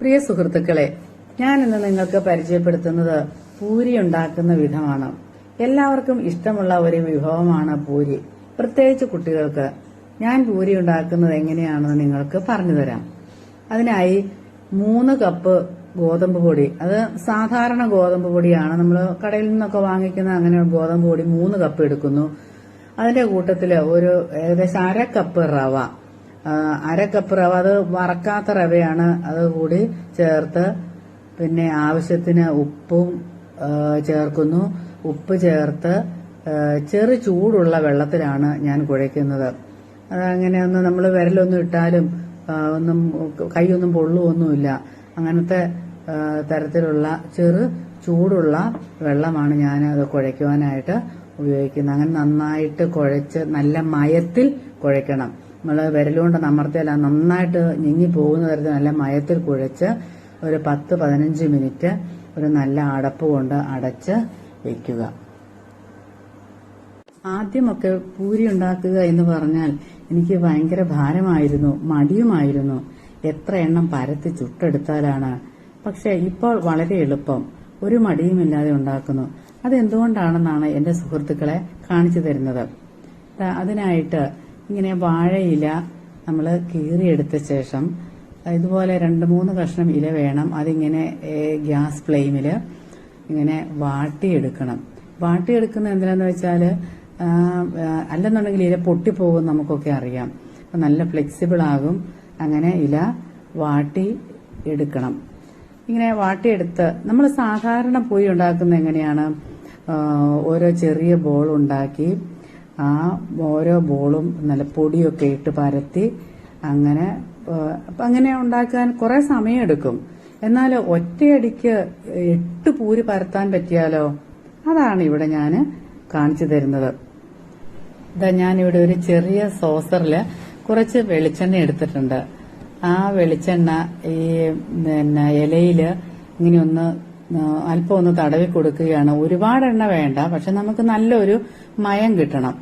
പ്രിയ സുഹൃത്തുക്കളെ ഞാൻ ഇന്ന് നിങ്ങൾക്ക് പരിചയപ്പെടുത്തുന്നത് പൂരി ഉണ്ടാക്കുന്ന വിധമാണ്. എല്ലാവർക്കും ഇഷ്ടമുള്ള ഒരു വിഭവമാണ് പൂരി. പ്രത്യേകിച്ച് കുട്ടികൾക്ക് ഞാൻ പൂരി ഉണ്ടാക്കുന്നത് എങ്ങനെയാണെന്ന് നിങ്ങൾക്ക് പറഞ്ഞു തരാം അതിനായി മൂന്ന് കപ്പ് ഗോതമ്പ് പൊടി. അത് സാധാരണ ഗോതമ്പ് പൊടിയാണ്. നമ്മൾ കടയിൽ നിന്നൊക്കെ വാങ്ങിക്കുന്ന അങ്ങനെ ഗോതമ്പ് പൊടി മൂന്ന് കപ്പ് എടുക്കുന്നു. അതിന്റെ കൂട്ടത്തിൽ ഒരു ഏകദേശം അര കപ്പ് റവ. അര കപ്പ് റവ അത് വറക്കാത്ത റവയാണ്. അത് കൂടി ചേർത്ത് പിന്നെ ആവശ്യത്തിന് ഉപ്പും ചേർക്കുന്നു. ഉപ്പ് ചേർത്ത് ചെറു ചൂടുള്ള വെള്ളത്തിലാണ് ഞാൻ കുഴയ്ക്കുന്നത്. അതങ്ങനെ ഒന്ന് നമ്മൾ വിരലൊന്നും ഇട്ടാലും ഒന്നും കൈയൊന്നും പൊള്ളുവൊന്നുമില്ല. അങ്ങനത്തെ തരത്തിലുള്ള ചെറു ചൂടുള്ള വെള്ളമാണ് ഞാൻ അത് കുഴയ്ക്കുവാനായിട്ട് ഉപയോഗിക്കുന്നത്. അങ്ങനെ നന്നായിട്ട് കുഴച്ച് നല്ല മയത്തിൽ കുഴയ്ക്കണം. നമ്മൾ വിരലുകൊണ്ട് അമർത്തിയാൽ നന്നായിട്ട് ഞെങ്ങി പോകുന്ന തരത്തിൽ നല്ല മയത്തിൽ കുഴച്ച് ഒരു പത്ത് പതിനഞ്ച് മിനിറ്റ് ഒരു നല്ല അടപ്പ് കൊണ്ട് അടച്ച് വെക്കുക. ആദ്യമൊക്കെ പൂരി ഉണ്ടാക്കുക എന്ന് പറഞ്ഞാൽ എനിക്ക് ഭയങ്കര ഭാരമായിരുന്നു മടിയുമായിരുന്നു. എത്ര എണ്ണം പരത്തി ചുട്ടെടുത്താലാണ്. പക്ഷെ ഇപ്പോൾ വളരെ എളുപ്പം. ഒരു മടിയുമില്ലാതെ ഉണ്ടാക്കുന്നു. അതെന്തുകൊണ്ടാണെന്നാണ് എന്റെ സുഹൃത്തുക്കളെ കാണിച്ചു തരുന്നത്. അതിനായിട്ട് ഇങ്ങനെ വാഴയില നമ്മൾ കീറിയെടുത്ത ശേഷം ഇതുപോലെ രണ്ട് മൂന്ന് കഷ്ണം ഇല വേണം. അതിങ്ങനെ ഗ്യാസ് ഫ്ലെയിമിൽ ഇങ്ങനെ വാട്ടിയെടുക്കണം. വാട്ടിയെടുക്കുന്നത് എന്തിനാന്ന് വെച്ചാൽ അല്ലെന്നുണ്ടെങ്കിൽ ഇല പൊട്ടിപ്പോകും നമുക്കൊക്കെ അറിയാം. അപ്പം നല്ല ഫ്ലെക്സിബിൾ ആകും. അങ്ങനെ ഇല വാട്ടി എടുക്കണം. ഇങ്ങനെ വാട്ടിയെടുത്ത് നമ്മൾ സാധാരണ പോയി ഉണ്ടാക്കുന്നത് എങ്ങനെയാണ് ഓരോ ചെറിയ ബോൾ ഉണ്ടാക്കി ആ ഓരോ ബോളും നല്ല പൊടിയൊക്കെ ഇട്ട് പരത്തി അങ്ങനെ അങ്ങനെ ഉണ്ടാക്കാൻ കുറെ സമയമെടുക്കും. എന്നാൽ ഒറ്റയടിക്ക് എട്ട് പൂരി പരത്താൻ പറ്റിയാലോ? അതാണ് ഇവിടെ ഞാൻ കാണിച്ചു തരുന്നത്. ഇതാ ഞാൻ ഇവിടെ ഒരു ചെറിയ സോസറിൽ കുറച്ച് വെളിച്ചെണ്ണ എടുത്തിട്ടുണ്ട്. ആ വെളിച്ചെണ്ണ ഈ പിന്നെ ഇലയിൽ ഇങ്ങനെ ഒന്ന് അല്പം ഒന്ന് തടവി കൊടുക്കുകയാണ്. ഒരുപാട് എണ്ണ വേണ്ട പക്ഷെ നമുക്ക് നല്ലൊരു മയം കിട്ടണം.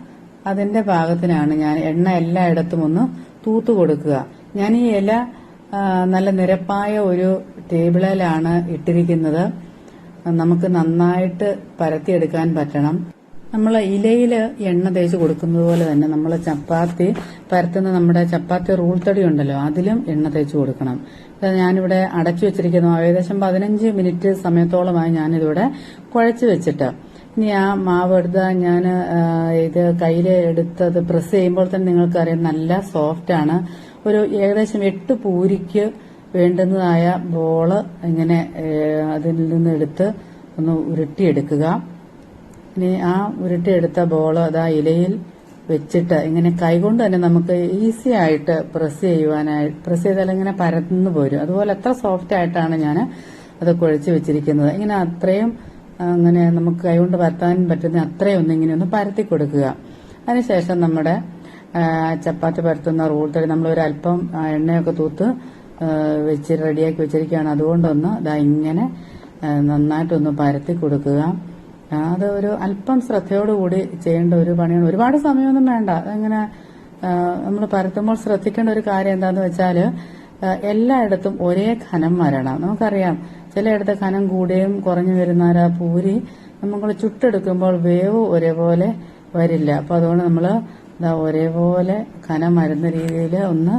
അതിന്റെ ഭാഗത്തിനാണ് ഞാൻ എണ്ണ എല്ലായിടത്തും ഒന്ന് തൂത്തു കൊടുക്കുക. ഞാൻ ഈ ഇല നല്ല നിരപ്പായ ഒരു ടേബിളിലാണ് ഇട്ടിരിക്കുന്നത്. നമുക്ക് നന്നായിട്ട് പരത്തിയെടുക്കാൻ പറ്റണം. നമ്മൾ ഇലയിൽ എണ്ണ തേച്ച് കൊടുക്കുന്നത് പോലെ തന്നെ നമ്മൾ ചപ്പാത്തി പരത്തുന്ന നമ്മുടെ ചപ്പാത്തി റൂൾ തടി ഉണ്ടല്ലോ അതിലും എണ്ണ തേച്ച് കൊടുക്കണം. ഞാനിവിടെ അടച്ചു വെച്ചിരിക്കുന്നു. ഏകദേശം പതിനഞ്ച് മിനിറ്റ് സമയത്തോളമായി ഞാനിതിവിടെ കുഴച്ച് വെച്ചിട്ട്. ഇനി ആ മാവ് ഞാൻ ഇത് കയ്യിൽ എടുത്തത് പ്രസ് ചെയ്യുമ്പോൾ തന്നെ നിങ്ങൾക്കറിയാം നല്ല സോഫ്റ്റ് ആണ്. ഒരു ഏകദേശം എട്ട് പൂരിക്ക് വേണ്ടുന്നതായ ബോൾ ഇങ്ങനെ അതിൽ നിന്ന് എടുത്ത് ഒന്ന് ഉരുട്ടിയെടുക്കുക. ഇനി ആ ഉരുട്ടിയെടുത്ത ബോൾ അതാ ഇലയിൽ വെച്ചിട്ട് ഇങ്ങനെ കൈകൊണ്ട് തന്നെ നമുക്ക് ഈസി ആയിട്ട് പ്രസ് ചെയ്യുവാനായി പ്രസ് ചെയ്താൽ ഇങ്ങനെ പരന്നു പോരും. അതുപോലെ എത്ര സോഫ്റ്റ് ആയിട്ടാണ് ഞാൻ അത് കുഴച്ച് വെച്ചിരിക്കുന്നത്. ഇങ്ങനെ അത്രയും അങ്ങനെ നമുക്ക് കൈകൊണ്ട് പരത്താൻ പറ്റുന്ന അത്രയും ഇങ്ങനെ ഒന്ന് പരത്തി കൊടുക്കുക. അതിനുശേഷം നമ്മുടെ ചപ്പാത്തി പരത്തുന്ന റൂൾ തടി നമ്മൾ ഒരു അല്പം എണ്ണയൊക്കെ തൂത്ത് വെച്ച് റെഡിയാക്കി വെച്ചിരിക്കുകയാണ്. അതുകൊണ്ടൊന്ന് ഇതാ ഇങ്ങനെ നന്നായിട്ടൊന്ന് പരത്തി കൊടുക്കുക. അത് ഒരു അല്പം ശ്രദ്ധയോടുകൂടി ചെയ്യേണ്ട ഒരു പണിയാണ്. ഒരുപാട് സമയമൊന്നും വേണ്ട. അങ്ങനെ നമ്മൾ പരത്തുമ്പോൾ ശ്രദ്ധിക്കേണ്ട ഒരു കാര്യം എന്താന്ന് വെച്ചാൽ എല്ലായിടത്തും ഒരേ ഖനം വരണം. നമുക്കറിയാം ചിലയിടത്ത് ഖനം കൂടുകയും കുറഞ്ഞു വരുന്ന ആ പൂരി നമ്മൾ ചുട്ടെടുക്കുമ്പോൾ വേവ് ഒരേപോലെ വരില്ല. അപ്പൊ അതുകൊണ്ട് നമ്മൾ ഒരേപോലെ ഖനം വരുന്ന രീതിയിൽ ഒന്ന്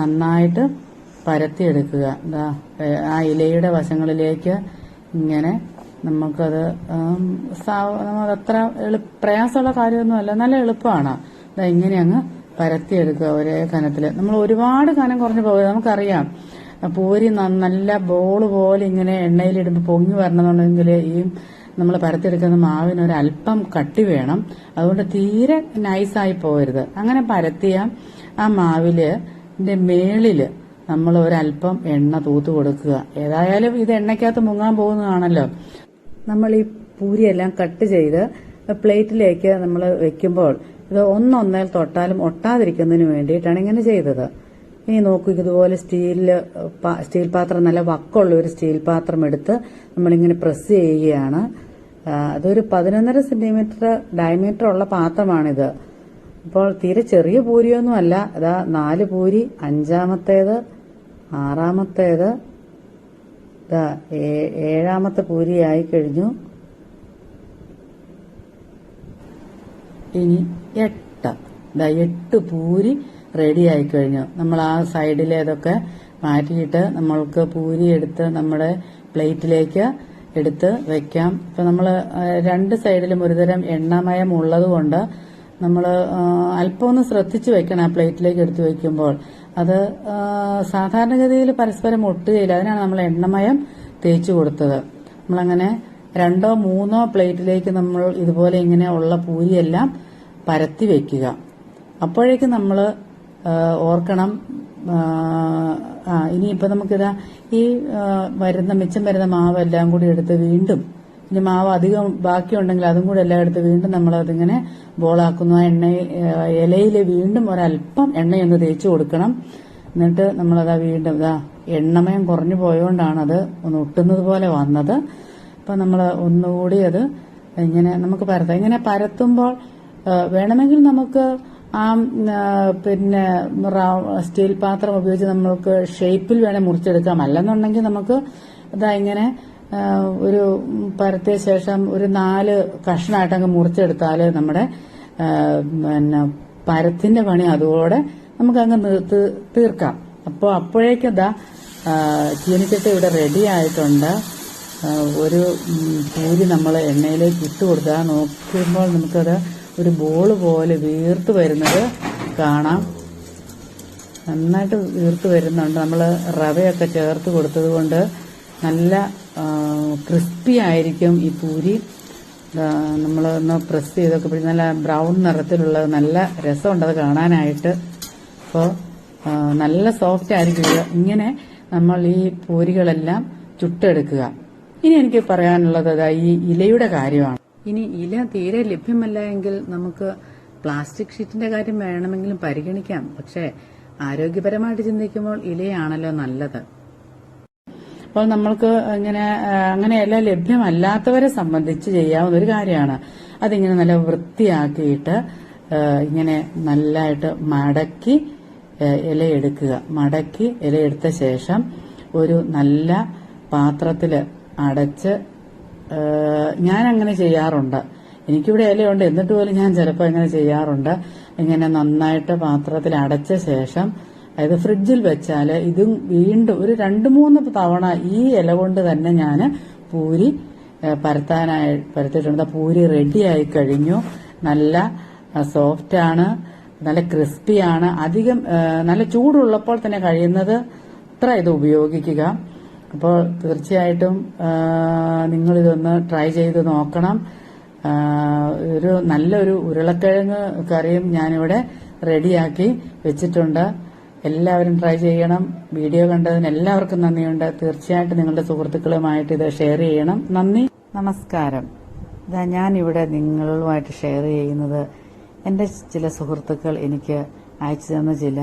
നന്നായിട്ട് പരത്തിയെടുക്കുക. ദാ ആ ഇലയുടെ വശങ്ങളിലേക്ക് ഇങ്ങനെ നമുക്കത് നമുക്കത്ര പ്രയാസമുള്ള കാര്യമൊന്നുമല്ല. നല്ല എളുപ്പമാണ്. ഇങ്ങനെ അങ്ങ് പരത്തിയെടുക്കുക ഒരേ കനത്തിൽ. നമ്മൾ ഒരുപാട് കനം കുറഞ്ഞു പോകുക നമുക്കറിയാം. പൂരി നല്ല ബോൾ പോലെ ഇങ്ങനെ എണ്ണയിലിടുമ്പോൾ പൊങ്ങി വരണമെന്നുണ്ടെങ്കിൽ ഈ നമ്മൾ പരത്തിയെടുക്കുന്ന മാവിന് ഒരു അല്പം കട്ടി വേണം. അതുകൊണ്ട് തീരെ നൈസായി പോകരുത്. അങ്ങനെ പരത്തിയ ആ മാവിൽ മേളിൽ നമ്മൾ ഒരല്പം എണ്ണ തൂത്ത് കൊടുക്കുക. ഏതായാലും ഇത് എണ്ണയ്ക്കകത്ത് മുങ്ങാൻ പോകുന്നതാണല്ലോ. നമ്മൾ ഈ പൂരിയെല്ലാം കട്ട് ചെയ്ത് പ്ലേറ്റിലേക്ക് നമ്മൾ വെക്കുമ്പോൾ ഇത് ഒന്നൊന്നേൽ തൊട്ടാലും ഒട്ടാതിരിക്കുന്നതിന് വേണ്ടിയിട്ടാണ് ഇങ്ങനെ ചെയ്തത്. ഇനി നോക്കൂ ഇതുപോലെ സ്റ്റീലിൽ സ്റ്റീൽ പാത്രം നല്ല വക്കമുള്ള ഒരു സ്റ്റീൽ പാത്രം എടുത്ത് നമ്മളിങ്ങനെ പ്രസ് ചെയ്യുകയാണ്. അതൊരു പതിനൊന്നര സെന്റിമീറ്റർ ഡയമീറ്റർ ഉള്ള പാത്രമാണിത്. അപ്പോൾ തീരെ ചെറിയ പൂരിയൊന്നും അല്ല അതാ നാല് പൂരി അഞ്ചാമത്തേത് ആറാമത്തേത് ഏഴാമത്തെ പൂരിയായി കഴിഞ്ഞു. ഇനി എട്ട്. ഇതാ എട്ട് പൂരി റെഡി ആയി കഴിഞ്ഞു. നമ്മൾ ആ സൈഡിലേതൊക്കെ മാറ്റിയിട്ട് നമ്മൾക്ക് പൂരി എടുത്ത് നമ്മുടെ പ്ലേറ്റിലേക്ക് എടുത്ത് വെക്കാം. ഇപ്പൊ നമ്മൾ രണ്ട് സൈഡിലും ഒരുതരം എണ്ണമയം ഉള്ളത് കൊണ്ട് നമ്മൾ അല്പമൊന്ന് ശ്രദ്ധിച്ചു വെക്കണം ആ പ്ലേറ്റിലേക്ക് എടുത്തു വെക്കുമ്പോൾ. അത് സാധാരണഗതിയിൽ പരസ്പരം ഒട്ടുകയില്ല. അതിനാണ് നമ്മൾ എണ്ണമയം തേച്ചു കൊടുത്തത്. നമ്മളങ്ങനെ രണ്ടോ മൂന്നോ പ്ലേറ്റിലേക്ക് നമ്മൾ ഇതുപോലെ ഇങ്ങനെ ഉള്ള പൂരിയെല്ലാം പരത്തി വെക്കുക. അപ്പോഴേക്കും നമ്മൾ ഓർക്കണം ആ, ആ ഇനിയിപ്പോ നമുക്കിതാ ഈ വരുന്ന മിച്ചം വരുന്ന മാവ് എല്ലാം കൂടി എടുത്ത് വീണ്ടും ഇനി മാവ് അധികം ബാക്കിയുണ്ടെങ്കിൽ അതും കൂടി എല്ലാം എടുത്ത് വീണ്ടും നമ്മൾ അതിങ്ങനെ ബോളാക്കുന്നു. ആ എണ്ണ ഇലയിൽ വീണ്ടും ഒരല്പം എണ്ണയൊന്ന് തേച്ച് കൊടുക്കണം. എന്നിട്ട് നമ്മളതാ വീണ്ടും ഇതാ എണ്ണമയം കുറഞ്ഞു പോയോണ്ടാണത് ഒന്ന് ഒട്ടുന്നത് പോലെ വന്നത്. അപ്പൊ നമ്മൾ ഒന്നുകൂടി അത് ഇങ്ങനെ നമുക്ക് പരത്താം. ഇങ്ങനെ പരത്തുമ്പോൾ വേണമെങ്കിൽ നമുക്ക് ആ പിന്നെ സ്റ്റീൽ പാത്രം ഉപയോഗിച്ച് നമ്മൾക്ക് ഷേപ്പിൽ വേണേൽ മുറിച്ചെടുക്കാം. അല്ലെന്നുണ്ടെങ്കിൽ നമുക്ക് ഇതാ ഇങ്ങനെ ഒരു പരത്തിയ ശേഷം ഒരു നാല് കഷ്ണമായിട്ട് അങ്ങ് മുറിച്ചെടുത്താൽ നമ്മുടെ പിന്നെ പരത്തിന്റെ പണി അതോടെ നമുക്ക് അങ്ങ് തീർക്കാം. അപ്പോൾ അപ്പോഴേക്കും ഇതാ ആ, ചീനിച്ചട്ടി ഇവിടെ റെഡി ആയിട്ടുണ്ട്. ഒരു പൂരി നമ്മൾ എണ്ണയിലേക്ക് ഇട്ട് കൊടുത്താൽ നോക്കുമ്പോൾ നമുക്കത് ഒരു ബോൾ പോലെ വീർത്ത് വരുന്നത് കാണാം. നന്നായിട്ട് വീർത്ത് വരുന്നുണ്ട്. നമ്മൾ റവയൊക്കെ ചേർത്ത് കൊടുത്തത് കൊണ്ട് നല്ല ക്രിസ്പി ആയിരിക്കും ഈ പൂരി. നമ്മൾ ഒന്ന് പ്രസ് ചെയ്തൊക്കെ നല്ല ബ്രൗൺ നിറത്തിലുള്ള നല്ല രസമുണ്ട് അത് കാണാനായിട്ട്. അപ്പോൾ നല്ല സോഫ്റ്റ് ആയിരിക്കും ഇങ്ങനെ നമ്മൾ ഈ പൂരികളെല്ലാം ചുട്ടെടുക്കുക. ഇനി എനിക്ക് പറയാനുള്ളത് ഈ ഇലയുടെ കാര്യമാണ്. ഇനി ഇല തീരെ ലഭ്യമല്ല എങ്കിൽ നമുക്ക് പ്ലാസ്റ്റിക് ഷീറ്റിന്റെ കാര്യം വേണമെങ്കിലും പരിഗണിക്കാം. പക്ഷേ ആരോഗ്യപരമായിട്ട് ചിന്തിക്കുമ്പോൾ ഇലയാണല്ലോ നല്ലത്. അപ്പോൾ നമ്മൾക്ക് ഇങ്ങനെ അങ്ങനെയല്ല ലഭ്യമല്ലാത്തവരെ സംബന്ധിച്ച് ചെയ്യാവുന്ന ഒരു കാര്യമാണ്. അതിങ്ങനെ നല്ല വൃത്തിയാക്കിയിട്ട് ഇങ്ങനെ നല്ലതായിട്ട് മടക്കി ഇലയെടുക്കുക മടക്കി ഇലയെടുത്ത ശേഷം ഒരു നല്ല പാത്രത്തിൽ അടച്ച് ഞാൻ അങ്ങനെ ചെയ്യാറുണ്ട്. എനിക്കിവിടെ ഇലയുണ്ട്. എന്നിട്ട് പോലും ഞാൻ ചിലപ്പോൾ ഇങ്ങനെ ചെയ്യാറുണ്ട്. ഇങ്ങനെ നന്നായിട്ട് പാത്രത്തിൽ അടച്ച ശേഷം അതായത് ഫ്രിഡ്ജിൽ വെച്ചാൽ ഇതും വീണ്ടും ഒരു രണ്ട് മൂന്ന് തവണ ഈ ഇല കൊണ്ട് തന്നെ ഞാൻ പൂരി പരത്താനായി പരത്തിയിട്ടുണ്ട്. പൂരി റെഡിയായി കഴിഞ്ഞു. നല്ല സോഫ്റ്റ് ആണ്. നല്ല ക്രിസ്പിയാണ് അധികം നല്ല ചൂടുള്ളപ്പോൾ തന്നെ കഴിയുന്നത് അത്ര ഇത് ഉപയോഗിക്കുക. അപ്പോൾ തീർച്ചയായിട്ടും നിങ്ങളിതൊന്ന് ട്രൈ ചെയ്ത് നോക്കണം. ഒരു നല്ലൊരു ഉരുളക്കിഴങ്ങ് കറിയും ഞാനിവിടെ റെഡിയാക്കി വെച്ചിട്ടുണ്ട്. എല്ലാവരും ട്രൈ ചെയ്യണം. വീഡിയോ കണ്ടതിന് എല്ലാവർക്കും നന്ദിയുണ്ട്. തീർച്ചയായിട്ടും നിങ്ങളുടെ സുഹൃത്തുക്കളുമായിട്ട് ഇത് ഷെയർ ചെയ്യണം. നന്ദി. നമസ്കാരം. ഇതാ ഞാനിവിടെ നിങ്ങളുമായിട്ട് ഷെയർ ചെയ്യുന്നത് എന്റെ ചില സുഹൃത്തുക്കൾ എനിക്ക് അയച്ചു തന്ന ചില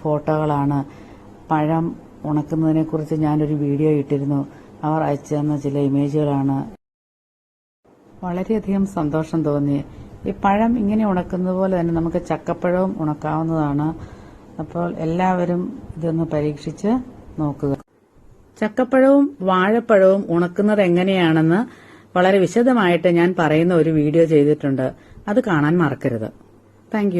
ഫോട്ടോകളാണ്. പഴം ഉണക്കുന്നതിനെ കുറിച്ച് ഞാനൊരു വീഡിയോ ഇട്ടിരുന്നു. അവർ അയച്ചു തന്ന ചില ഇമേജുകളാണ്. വളരെയധികം സന്തോഷം തോന്നി. ഈ പഴം ഇങ്ങനെ ഉണക്കുന്നത് പോലെ തന്നെ നമുക്ക് ചക്കപ്പഴവും ഉണക്കാവുന്നതാണ്. അപ്പോൾ എല്ലാവരും ഇതൊന്ന് പരീക്ഷിച്ച് നോക്കുക. ചക്കപ്പഴവും വാഴപ്പഴവും ഉണക്കുന്നത് എങ്ങനെയാണെന്ന് വളരെ വിശദമായിട്ട് ഞാൻ പറയുന്ന ഒരു വീഡിയോ ചെയ്തിട്ടുണ്ട്. അത് കാണാൻ മറക്കരുത്. താങ്ക്